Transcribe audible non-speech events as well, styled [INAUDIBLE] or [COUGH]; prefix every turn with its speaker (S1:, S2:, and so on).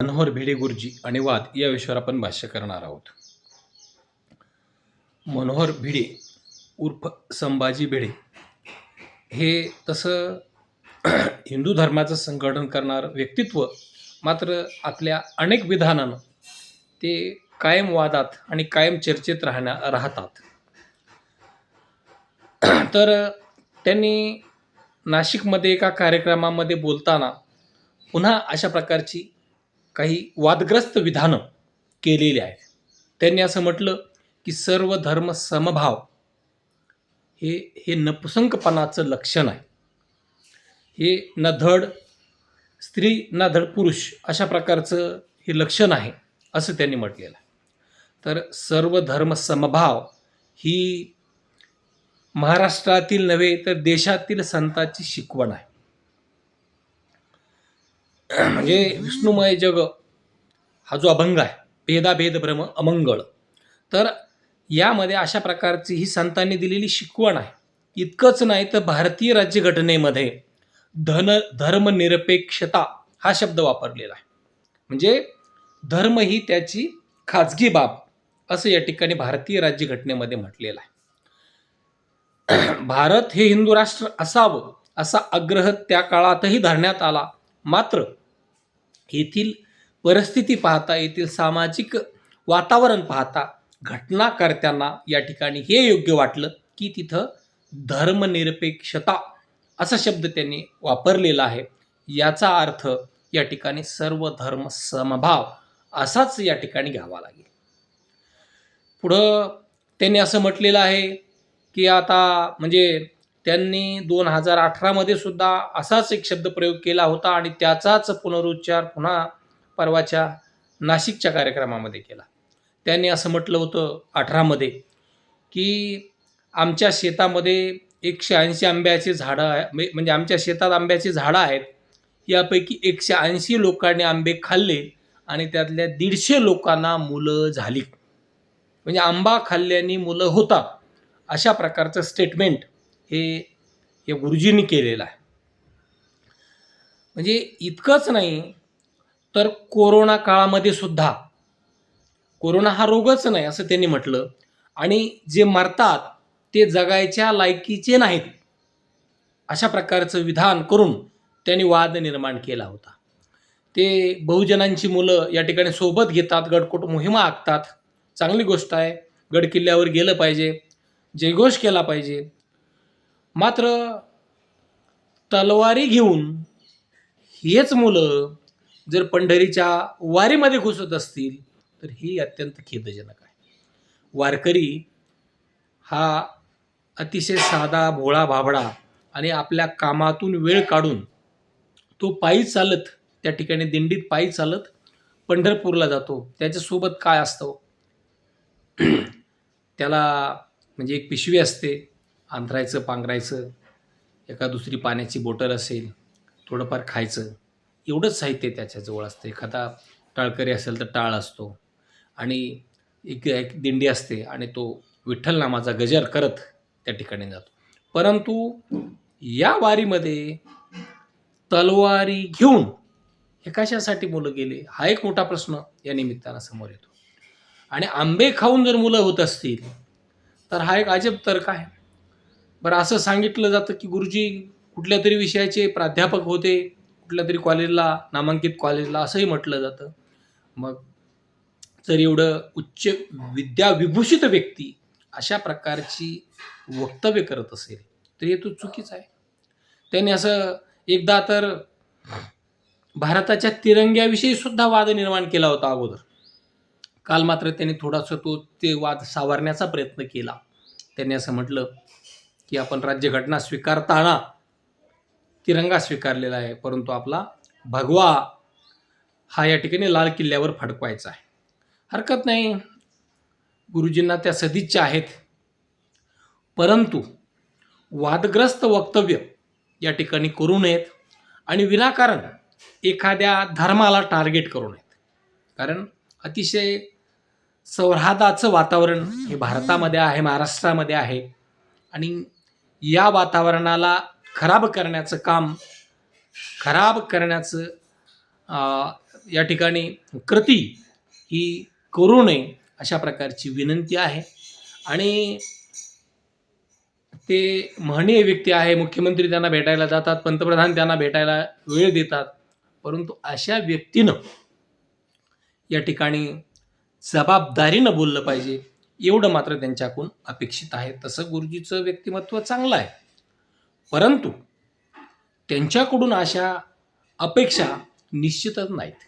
S1: मनोहर भिडे गुरुजी आणि वाद या विषयावर आपण भाष्य करणार आहोत. मनोहर भिडे उर्फ संभाजी भिडे हे तसं [CLEARS THROAT] हिंदू धर्माचं संघटन करणारं व्यक्तित्व मात्र आपल्या अनेक विधानानं ते कायम वादात आणि कायम चर्चेत राहण्या राहतात. [CLEARS THROAT] तर त्यांनी नाशिकमध्ये एका कार्यक्रमामध्ये बोलताना पुन्हा अशा प्रकारची काही वादग्रस्त विधानं केलेली आहेत. त्यांनी असं म्हटलं की सर्व धर्म समभाव हे हे नपुसंकपणाचं लक्षण आहे. हे न धड स्त्री ना धड पुरुष अशा प्रकारचं हे लक्षण आहे असं त्यांनी म्हटलेलं आहे. तर सर्व धर्म समभाव ही महाराष्ट्रातील नव्हे तर देशातील संतांची शिकवण आहे. [CLEARS THROAT] म्हणजे विष्णुमय जग हा जो अभंग आहे भेदाभेद भ्रम अमंगळ. तर यामध्ये अशा प्रकारची ही संतांनी दिलेली शिकवण आहे. इतकंच नाही तर भारतीय राज्यघटनेमध्ये धन धर्मनिरपेक्षता हा शब्द वापरलेला आहे. म्हणजे धर्म ही त्याची खाजगी बाब असं या ठिकाणी भारतीय राज्यघटनेमध्ये म्हटलेलं आहे. [CLEARS THROAT] भारत हे हिंदू राष्ट्र असावं असा आग्रह त्या काळातही धरण्यात आला. मात्र येथील परिस्थिती पाहता येथील सामाजिक वातावरण पाहता घटनाकर्त्यांना या ठिकाणी हे योग्य वाटलं की तिथं धर्मनिरपेक्षता असा शब्द त्यांनी वापरलेला आहे. याचा अर्थ या ठिकाणी सर्व धर्म समभाव असाच या ठिकाणी घ्यावा लागेल. पुढं त्यांनी असं म्हटलेलं आहे की आता म्हणजे त्यांनी दोन हजार अठरामध्ये सुद्धा असाच एक शब्द प्रयोग केला होता आणि त्याचाच पुनरुच्चार पुन्हा परवाच्या नाशिकच्या कार्यक्रमामध्ये केला. त्यांनी असं म्हटलं होतं अठरामध्ये की आमच्या शेतामध्ये एकशे ऐंशी आंब्याची झाडं आहे म्हणजे आमच्या शेतात आंब्याची झाडं आहेत यापैकी एकशे ऐंशी लोकांनी आंबे खाल्ले आणि त्यातल्या दीडशे लोकांना मुलं झाली. म्हणजे आंबा खाल्ल्याने मुलं होतात अशा प्रकारचं स्टेटमेंट हे या गुरुजींनी केलेलं आहे. म्हणजे इतकंच नाही तर कोरोना काळामध्ये सुद्धा कोरोना हा रोगच नाही असं त्यांनी म्हटलं. आणि जे मरतात ते जगायच्या लायकीचे नाहीत. अशा प्रकारचं विधान करून त्यांनी वाद निर्माण केला होता. ते बहुजनांची मुलं या ठिकाणी सोबत घेतात गडकोट मोहिमा आखतात. चांगली गोष्ट आहे गड किल्ल्यावर गेलं पाहिजे जयघोष केला पाहिजे. मात्र तलवारी घेऊन हेच मुलं जर पंढरीच्या वारीमध्ये घुसत असतील तर ही अत्यंत खेदजनक आहे. वारकरी हा अतिशय साधा भोळा भाबडा आणि आपल्या कामातून वेळ काढून तो पायी चालत त्या ठिकाणी दिंडीत पायी चालत पंढरपूरला जातो. त्याच्यासोबत काय असतं? [CLEARS THROAT] त्याला म्हणजे एक पिशवी असते. अंथरायचं पांघरायचं एका दुसरी पाण्याची बॉटल असेल थोडंफार खायचं एवढंच साहित्य त्याच्याजवळ असतं. एखादा टाळकरी असेल तर टाळ असतो. आणि एक एक दिंडी असते आणि तो विठ्ठल नामाचा गजर करत त्या ठिकाणी जातो. परंतु या वारीमध्ये तलवारी घेऊन हे कशासाठी मुलं गेले? हा एक मोठा प्रश्न या निमित्तानं समोर येतो. आणि आंबे खाऊन जर मुलं होत असतील तर हा एक अजब तर्क आहे. बरं असं सांगितलं जातं की गुरुजी कुठल्या तरी विषयाचे प्राध्यापक होते कुठल्या तरी कॉलेजला नामांकित कॉलेजला असंही म्हटलं जातं. मग जर एवढं उच्च विद्याविभूषित व्यक्ती अशा प्रकारची वक्तव्य करत असेल तर हे तो चुकीचं आहे. त्यांनी असं एकदा तर भारताच्या तिरंग्याविषयी सुद्धा वाद निर्माण केला होता अगोदर. काल मात्र त्यांनी थोडासा तो ते वाद सावरण्याचा प्रयत्न केला. त्यांनी असं म्हटलं की आपण राज्यघटना स्वीकारताना तिरंगा स्वीकारलेला आहे परंतु आपला भगवा हा या ठिकाणी लाल किल्ल्यावर फडकवायचा आहे. हरकत नाही. गुरुजींना त्या सदिच्छा आहेत. परंतु वादग्रस्त वक्तव्य या ठिकाणी करू नयेत आणि विनाकारण एखाद्या धर्माला टार्गेट करू नयेत. कारण अतिशय सौहार्दाचं वातावरण हे भारतामध्ये आहे महाराष्ट्रामध्ये आहे आणि या वातावरणाला खराब करण्याचं काम खराब करण्याचं या ठिकाणी कृती ही करू नये अशा प्रकारची विनंती आहे. आणि ते महनीय व्यक्ती आहे मुख्यमंत्री त्यांना भेटायला जातात पंतप्रधान त्यांना भेटायला वेळ देतात. परंतु अशा व्यक्तीनं या ठिकाणी जबाबदारीनं बोललं पाहिजे. एवढं मात्र त्यांच्याकडून अपेक्षित आहे. तसं गुरुजीचं व्यक्तिमत्व चांगलं आहे. परंतु त्यांच्याकडून अशा अपेक्षा निश्चितच नाहीत.